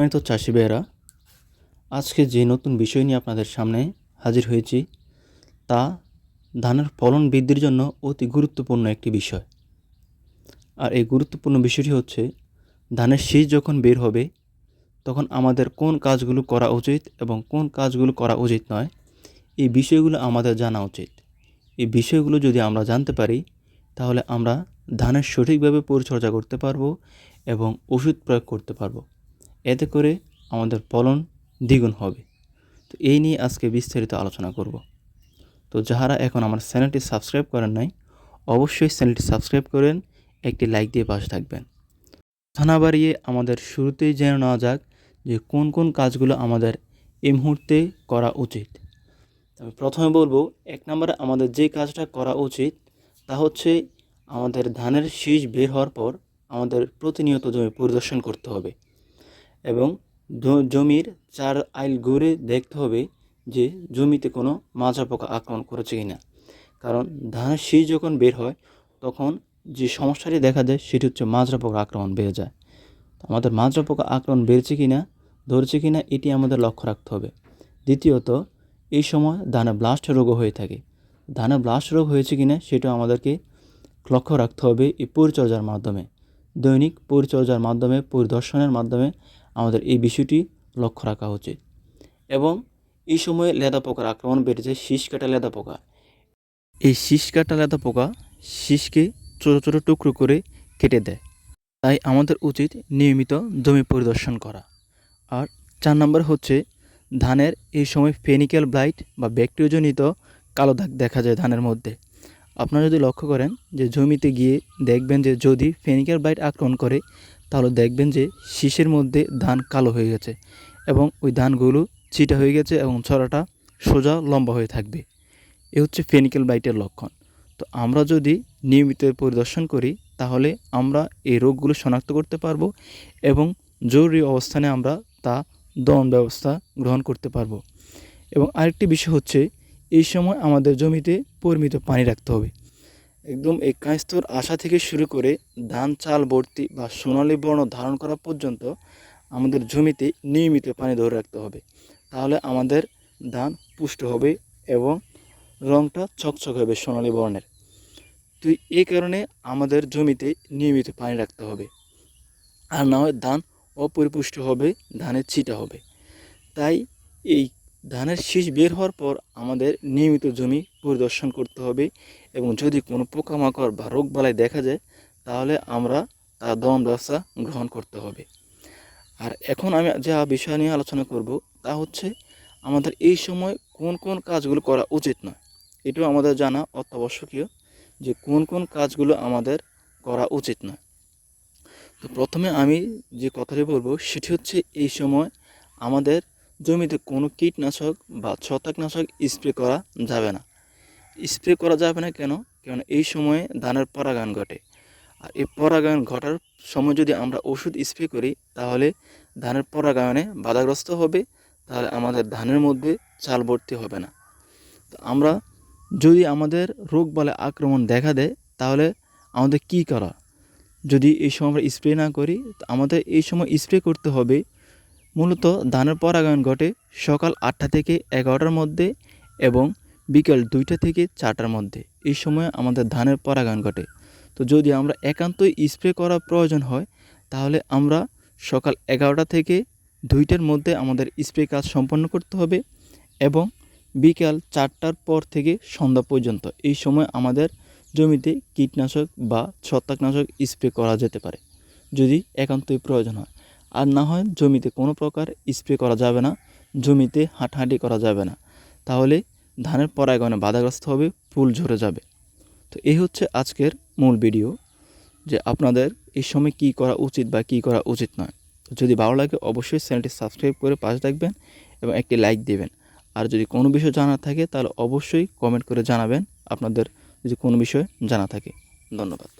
সম্মানিত চাষি ভাইয়েরা, আজকে যে নতুন বিষয় নিয়ে আপনাদের সামনে হাজির হয়েছি, তা ধানের ফলন বৃদ্ধির জন্য অতি গুরুত্বপূর্ণ একটি বিষয়। আর এই গুরুত্বপূর্ণ বিষয়টি হচ্ছে, ধানের শীষ যখন বের হবে, তখন আমাদের কোন কাজগুলো করা উচিত এবং কোন কাজগুলো করা উচিত নয়, এই বিষয়গুলো আমাদের জানা উচিত। এই বিষয়গুলো যদি আমরা জানতে পারি, তাহলে আমরা ধানের সঠিকভাবে পরিচর্যা করতে পারব এবং ওষুধ প্রয়োগ করতে পারব। এতে করে আমাদের ফলন দ্বিগুণ হবে। তো এই নিয়ে আজকে বিস্তারিত আলোচনা করব। তো যাহারা এখন আমার চ্যানেলটি সাবস্ক্রাইব করেন নাই, অবশ্যই চ্যানেলটি সাবস্ক্রাইব করেন, একটি লাইক দিয়ে পাশে থাকবেন। থানা বাড়িয়ে আমাদের শুরুতেই জেনে নেওয়া যাক যে কোন কোন কাজগুলো আমাদের এই মুহূর্তে করা উচিত। আমি প্রথমে বলব, এক নম্বরে আমাদের যে কাজটা করা উচিত, তা হচ্ছে আমাদের ধানের শীষ বের হওয়ার পর আমাদের প্রতিনিয়ত জমি পরিদর্শন করতে হবে। এবং জমির চার আইল ঘুরে দেখতে হবে যে জমিতে কোনো মাজা পোকা আক্রমণ করেছে কি না কারণ ধানের শীষ যখন বের হয়, তখন যে সমস্যাটি দেখা যায় সেটি হচ্ছে মাজরা পোকা আক্রমণ বেড়ে যায়। আমাদের মাজরা পোকা আক্রমণ বেড়েছে কি না ধরছে কি না এটি আমাদের লক্ষ্য রাখতে হবে। দ্বিতীয়ত, এই সময় ধানে ব্লাস্ট রোগও হয়ে থাকে। ধানে ব্লাস্ট রোগ হয়েছে কি না সেটাও আমাদেরকে লক্ষ্য রাখতে হবে এই পরিচর্যার মাধ্যমে। দৈনিক পরিচর্যার মাধ্যমে, পরিদর্শনের মাধ্যমে আমাদের এই বিষয়টি লক্ষ্য রাখা উচিত। এবং এই সময়ে লেদা পোকার আক্রমণ বেড়েছে, শীষ কাটা লেদা পোকা। এই শীষ কাটা লেদা পোকা শীষকে ছোটো ছোটো টুকরো করে কেটে দেয়। তাই আমাদের উচিত নিয়মিত জমি পরিদর্শন করা। আর চার নম্বর হচ্ছে, ধানের এই সময় ফেনিক্যাল ব্লাইট বা ব্যাকটেরিয়াজনিত কালো দাগ দেখা যায় ধানের মধ্যে। আপনারা যদি লক্ষ্য করেন যে জমিতে গিয়ে দেখবেন যে যদি ফেনিক্যাল ব্লাইট আক্রমণ করে তাহলে দেখবেন যে শীষের মধ্যে ধান কালো হয়ে গেছে এবং ওই ধানগুলো চিটা হয়ে গেছে এবং ছড়াটা সোজা লম্বা হয়ে থাকবে। এ হচ্ছে ফেনিক্যাল ব্লাইটের লক্ষণ। তো আমরা যদি নিয়মিত পরিদর্শন করি, তাহলে আমরা এই রোগগুলো শনাক্ত করতে পারব এবং জরুরি অবস্থানে আমরা তা দমন ব্যবস্থা গ্রহণ করতে পারব। এবং আরেকটি বিষয় হচ্ছে, এই সময় আমাদের জমিতে পরিমিত পানি রাখতে হবে। একদম এই কাঁস্তর আশা থেকে শুরু করে ধান, চাল, ভর্তি বা সোনালী বর্ণ ধারণ করা পর্যন্ত আমাদের জমিতে নিয়মিত পানি ধরে রাখতে হবে। তাহলে আমাদের ধান পুষ্ট হবে এবং রঙটা চকচক হবে সোনালী বর্ণের। তো এই কারণে আমাদের জমিতে নিয়মিত পানি রাখতে হবে। আর না হয় ধান অপরিপুষ্ট হবে, ধানের ছিটা হবে। তাই এই ধানের শীষ বের হওয়ার পর আমাদের নিয়মিত জমি পরিদর্শন করতে হবে এবং যদি কোনো পোকামাকড় বা রোগবালাই দেখা যায়, তাহলে আমরা তার দমন ব্যবস্থা গ্রহণ করতে হবে। আর এখন আমি যা বিষয় নিয়ে আলোচনা করব, তা হচ্ছে আমাদের এই সময় কোন কোন কাজগুলো করা উচিত নয়। এটাও আমাদের জানা অত্যাবশ্যকীয় যে কোন কোন কাজগুলো আমাদের করা উচিত নয়। তো প্রথমে আমি যে কথাটি বলব, সেটি হচ্ছে এই সময় আমাদের জমিতে কোনো কীটনাশক বা ছত্রাকনাশক স্প্রে করা যাবে না। স্প্রে করা যাবে না কেন? কারণ এই সময়ে ধানের পরাগায়ন ঘটে। আর এই পরাগায়ন ঘটার সময় যদি আমরা ওষুধ স্প্রে করি, তাহলে ধানের পরাগায়নে বাধাগ্রস্ত হবে, তাহলে আমাদের ধানের মধ্যে চাল ভর্তি হবে না। তো আমরা যদি আমাদের রোগ বলে আক্রমণ দেখা দেয়, তাহলে আমাদের কি করা? যদি এই সময় আমরা স্প্রে না করি আমাদের এই সময় স্প্রে করতে হবে মূলত ধানের পরাগায়ন ঘটে সকাল আটটা থেকে এগারোটার মধ্যে এবং বিকেল দুইটা থেকে চারটার মধ্যে। এই সময় আমাদের ধানের পরাগায়ন ঘটে। তো যদি আমরা একান্তই স্প্রে করা প্রয়োজন হয়, তাহলে আমরা সকাল এগারোটা থেকে দুইটার মধ্যে আমাদের স্প্রে কাজ সম্পন্ন করতে হবে এবং বিকাল চারটার পর থেকে সন্ধ্যা পর্যন্ত এই সময় আমাদের জমিতে কীটনাশক বা ছত্রাকনাশক স্প্রে করা যেতে পারে। যদি একান্তই প্রয়োজন হয়। আর না হয় জমিতে কোনো প্রকার স্প্রে করা যাবে না, জমিতে হাঁটাহাঁটি করা যাবে না। তাহলে ধানের পরাগণে বাধাগ্রস্ত হবে, ফুল ঝরে যাবে। তো এই হচ্ছে আজকের মূল ভিডিও যে আপনাদের এই সময় কী করা উচিত বা কী করা উচিত নয়। তো যদি ভালো লাগে অবশ্যই চ্যানেলটি সাবস্ক্রাইব করে পাশে থাকবেন এবং একটি লাইক দেবেন। আর যদি কোনো বিষয় জানা থাকে তাহলে অবশ্যই কমেন্ট করে জানাবেন, আপনাদের যদি কোনো বিষয় জানা থাকে। ধন্যবাদ।